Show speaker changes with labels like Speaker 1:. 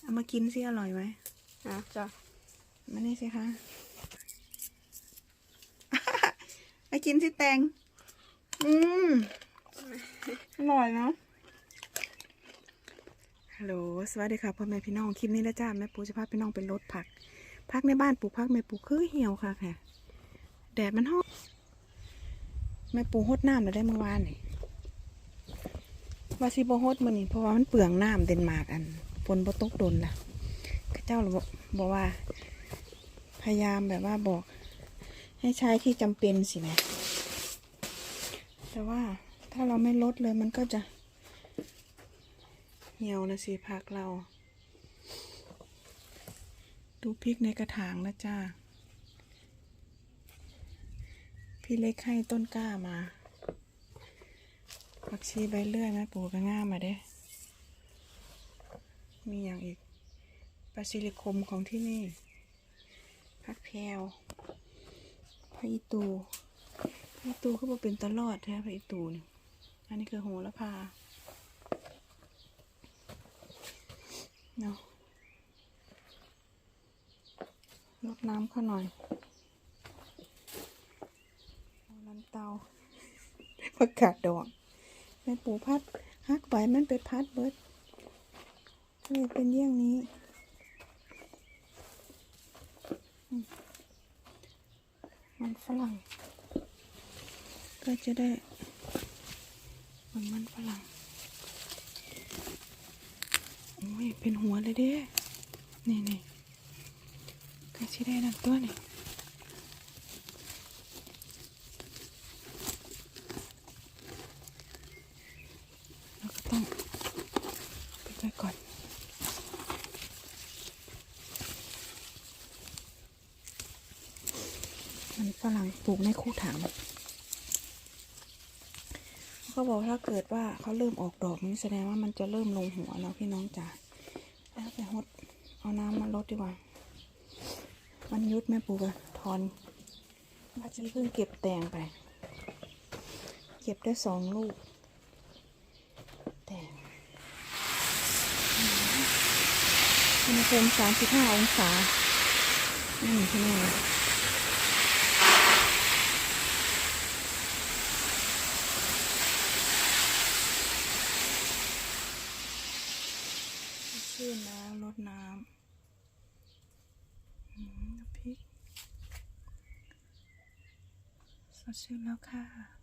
Speaker 1: เอามากินสิอร่อยไหม
Speaker 2: อะจ้ะ
Speaker 1: มานี่สิคะมากินสิแตง อืมอร่อยเนาะฮัลโหล สวัสดีค่ะพ่อแม่พี่น้อง คลิปนี้นะจ้าแม่ปูจะพาพี่น้องไปรดผักผักในบ้านปลูกผักแม่ปูคือเหี่ยวค่ะค่ะ แดดมันฮอตแม่ปูฮดน้ำแล้วได้เมื่อวานนี่ว่าสิบ่ฮดมื้อนี้เพราะว่ามันเปลืองน้ำเดนมาร์กอันฝ นบ่ตกโดนล่ะเข้าเจ้าบอกบอกว่า พยายามแบบว่าบอก ให้ใช้ที่จำเป็นสินะแต่ว่าถ้าเราไม่ลดเลยมันก็จะเหี่ยวนะสิผักเรา ดูพริกในกระถางนะจ้าพี่เล็กให้ต้นกล้ามาผักชีใบเลื่อยแม่ปูก็ง่ามมาเด้ มีอย่างอีกปลาซิลิคมของที่นี่ผักแพวผักอีตูผักอีตูเขาบอกเป็นตลอดแท้ผักอีตูเนี่ยอันนี้คือโหระพาเนาะลดน้ำเข้าหน่อยน้ำเตาผักกาดดองแม่ปูพัดฮักไว้มันไปพัดเบิด เลยเป็นเยี่ยงนี้ มันฝรั่ง ก็จะได้เหมือนมันฝรั่ง โอ้ย เป็นหัวเลยเด้ นี่นี่ก็จะได้นั่นตัวนี่แล้วก็ต้องปิดไว้ก่อน มันฝรั่งปลูกในคู่ถังเขาบอกถ้าเกิดว่าเขาเริ่มออกดอกนี่แสดงว่ามันจะเริ่มลงหัวแล้วพี่น้องจ๋าแล้วไปหดเอาน้ำมาลดดีกว่า มันยุดแม่ปลูกอะทอนว่าจะเพิ่งเก็บแตงไป เก็บได้สองลูก แตงอุณหภูมิสามสิบห้าองศานี่ที่นี่ชื่น แล้วรดน้ำอืมน้ำพริกสดชื่นแล้วค่ะ